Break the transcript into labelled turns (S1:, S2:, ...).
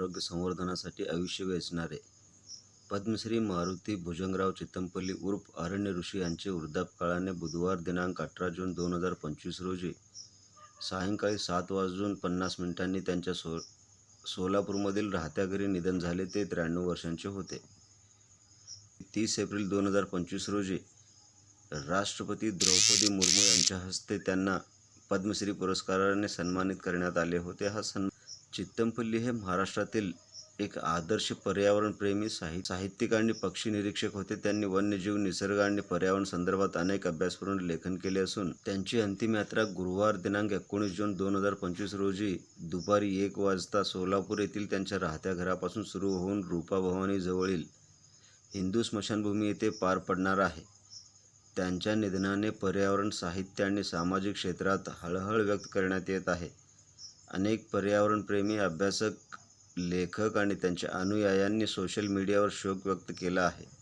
S1: आरोग्य संवर्धनासाठी आयुष्य वेचणारे पद्मश्री मारुती भुजंगराव चित्तमपल्ली उर्फ अरण्य ऋषी यांचे वृद्धापकाळाने बुधवार दिनांक अठरा जून दोन हजार पंचवीस रोजी सायंकाळी सात वाजून पन्नास मिनिटांनी त्यांच्या सो सोलापूरमधील राहत्या घरी निधन झाले ते त्र्याण्णव वर्षांचे होते. तीस एप्रिल दोन हजार पंचवीस रोजी राष्ट्रपती द्रौपदी मुर्मू यांच्या हस्ते त्यांना पद्मश्री पुरस्काराने सन्मानित करण्यात आले होते. हा सन्मान चित्तमपल्ली हे महाराष्ट्रातील एक आदर्श पर्यावरणप्रेमी साहि साहित्यिक आणि पक्षी निरीक्षक होते. त्यांनी वन्यजीव निसर्ग आणि पर्यावरण संदर्भात अनेक अभ्यासपूर्ण लेखन केले असून त्यांची अंतिम यात्रा गुरुवार दिनांक एकोणीस जून दोन हजार पंचवीस रोजी दुपारी एक वाजता सोलापूर येथील त्यांच्या राहत्या घरापासून सुरू होऊन रूपा जवळील हिंदू स्मशानभूमी येथे पार पडणार आहे. त्यांच्या निधनाने पर्यावरण साहित्य आणि सामाजिक क्षेत्रात हळहळ व्यक्त करण्यात येत आहे. अनेक पर्यावरणप्रेमी अभ्यासक लेखक आणि त्यांच्या अनुयायांनी सोशल मीडियावर शोक व्यक्त केला आहे.